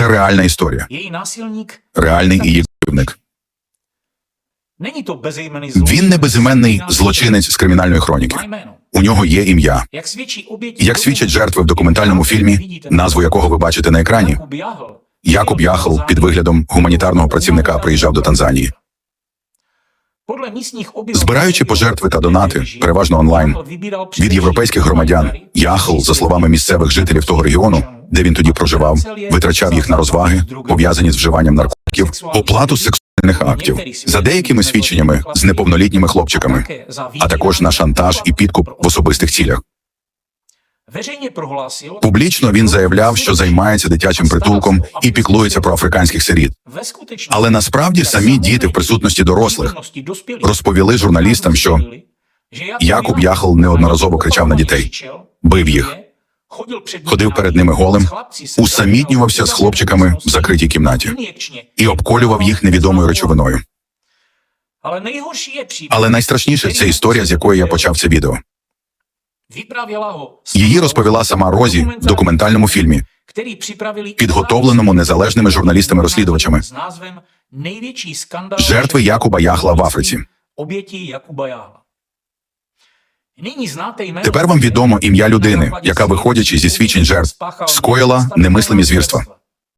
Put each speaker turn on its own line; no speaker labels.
Це реальна історія, реальний її кривник.
není to bezejmený
Він не безіменний злочинець з кримінальної хроніки. У нього є ім'я. Як свідчать жертви в документальному фільмі, назву якого ви бачите на екрані, Якуб Яхл під виглядом гуманітарного працівника приїжджав до Танзанії. Збираючи пожертви та донати, переважно онлайн, від європейських громадян, Яхл, за словами місцевих жителів того регіону, де він тоді проживав, витрачав їх на розваги, пов'язані з вживанням наркотиків, оплату сексуальних актів, за деякими свідченнями з неповнолітніми хлопчиками, а також на шантаж і підкуп в особистих цілях. Публічно він заявляв, що займається дитячим притулком і піклується про африканських сиріт. Але насправді самі діти в присутності дорослих. розповіли журналістам, що Якуб Яхл неодноразово кричав на дітей, бив їх, ходив перед ними голим, усамітнювався з хлопчиками в закритій кімнаті і обколював їх невідомою речовиною.
Але
найстрашніше це історія, з якої я почав це відео. Її розповіла сама Розі в документальному фільмі, підготовленому незалежними журналістами-розслідувачами. Жертви Якуба Яхла в Африці. Тепер вам відомо ім'я людини, яка, виходячи зі свідчень жертв, скоїла немислимі звірства.